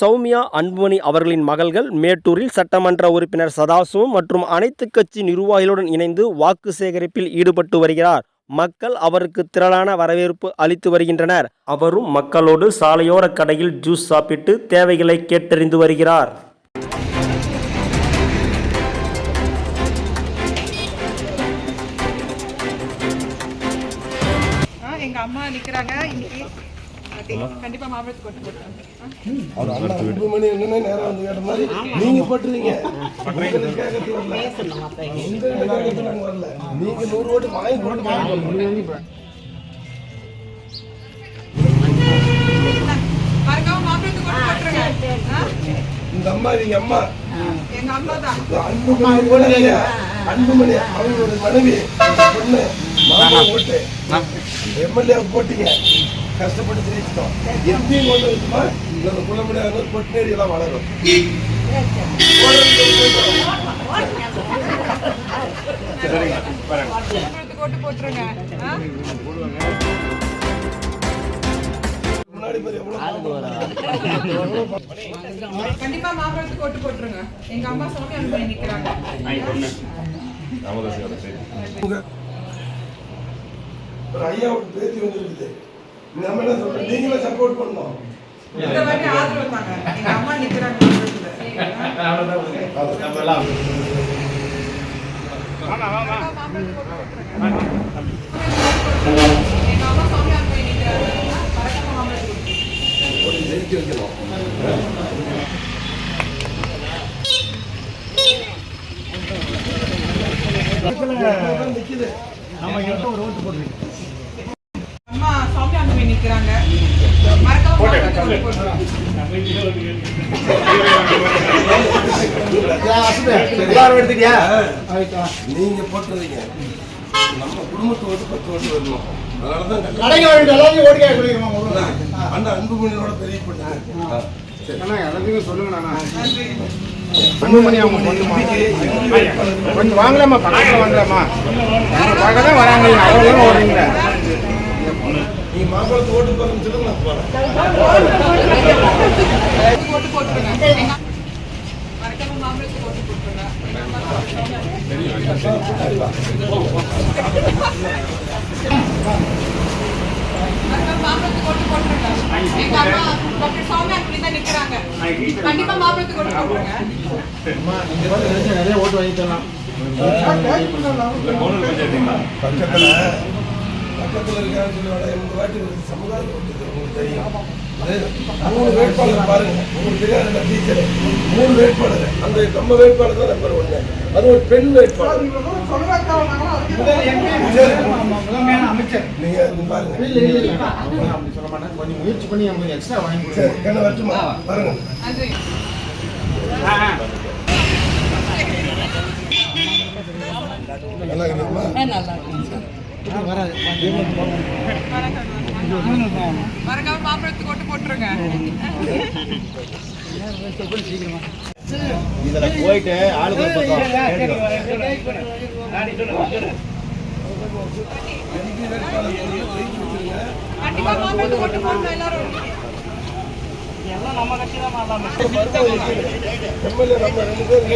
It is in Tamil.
சௌமியா அன்புமணி அவர்களின் மகள்கள் மேட்டூரில் சட்டமன்ற உறுப்பினர் சதாசிவம் மற்றும் அனைத்து கட்சி நிர்வாகிகளுடன் இணைந்து வாக்கு சேகரிப்பில் ஈடுபட்டு வருகிறார். மக்கள் அவருக்கு திரளான வரவேற்பு அளித்து வருகின்றனர். அவரும் மக்களோடு சாலையோர கடையில் ஜூஸ் சாப்பிட்டு தேவைகளை கேட்டறிந்து வருகிறார். ஆ, எங்க அம்மா நிக்கிறாங்க. இன்னைக்கு கண்டிப்பா நேரம் வந்து கேட்ட மாதிரி நீங்க பட்டுறீங்க வரல நாங்க நூறு ஓட்டு வாங்கி போட்டு இந்த அம்மா இவங்க அம்மா. எங்க அம்மா தான். இந்த அன்புமணி போனீங்க அன்புமணி அவங்களோட மனைவி. பொண்ணு. மாமா ஓட்டு. எம்எல்ஏ போட்டீங்க. கஷ்டப்பட்டு ஜெயிச்சிட்டோம் எப்பயும் கொண்டு வந்துமா இந்த குளமுடியாத பொட்டினேரி எல்லாம் வளரும். மாம்பழத்துக்கு கொட்டு போட்டுருங்க கண்டிப்பா மாம்பழத்துக்கு கொட்டு போட்டுருங்க. எங்க அம்மா நிக்கிறாங்க. ஒரு ஐயாவோட பேத்தி வந்துருக்குது. நம்ம என்ன சொல்றோம் நீங்களும் சப்போர்ட் பண்ணணும். இந்த வாட்டி ஆதரவு தாங்க. எங்க அம்மா நிக்கிறாங்க மாம்பழத்துக்கு கொட்டு. எங்க அம்மா. ஒரு நிக்குது அம்மா போட்டுருங்க. நீங்க போட்டுறீங்க. நம்ம குடும்பத்தை வந்து பத்து வருஷம் வரணும். அதனாலதான். கடைக்கு எல்லாத்தையும் ஓடி கேட்க முடியுமா முதல்ல? அண்ணா அன்புமணியோட பெரிய பொண்ணு அண்ணா, எல்லாத்தையும் சொல்லுங்க அண்ணா. நன்றி. அன்புமணி அவங்க பொண்ணுமா? கொஞ்சம் வாங்கலாமா பக்கத்துல வாங்கலாமா? பக்கம் தான் வராங்க ஓடுறீங்களே. மாப்பிள்ளை ஓட்டு போறேன்னு சொல்லுங்க போட்டு போட்டுருங்க. போட்டு போட்டு கண்டிப்பா போட்டு போட்டுருங்க. நிறைய ஓட்டு வாங்கி தரலாம் பக்கத்துல பக்கத்துல இருக்கான்னு சொல்லி இந்த வாட்டி ஒரு சமுதாய ஓட்டு இது உங்களுக்கு தெரியும். அது மூணு வேட்பாளர் பாருங்க. உங்களுக்கு தெரியாத டீச்சர். மூணு வேட்பாளர். அந்த நம்ம வேட்பாளர் தான் நம்பர் ஒண்ணு அது ஒரு பெண் வேட்பாளர். அமைச்சர். நீங்க அது பாருங்க. இல்ல இல்ல இல்ல. அப்படி சொல்ல மாட்டேன். கொஞ்சம் முயற்சி பண்ணி நமக்கு எக்ஸ்ட்ரா வாங்கி கொடுங்க. கண்ண வரட்டுமா பாருங்க. நன்றி நல்லா இருக்குமா மறக்காம மாம்பழத்துக்கு போட்டு போட்டுருங்க இதுல போயிட்டு ஆளுக்கு கண்டிப்பா மாம்பழத்துக்கு போடணும் எல்லாரும். எம்எல்ஏ நம்ம ரெண்டு பேரும்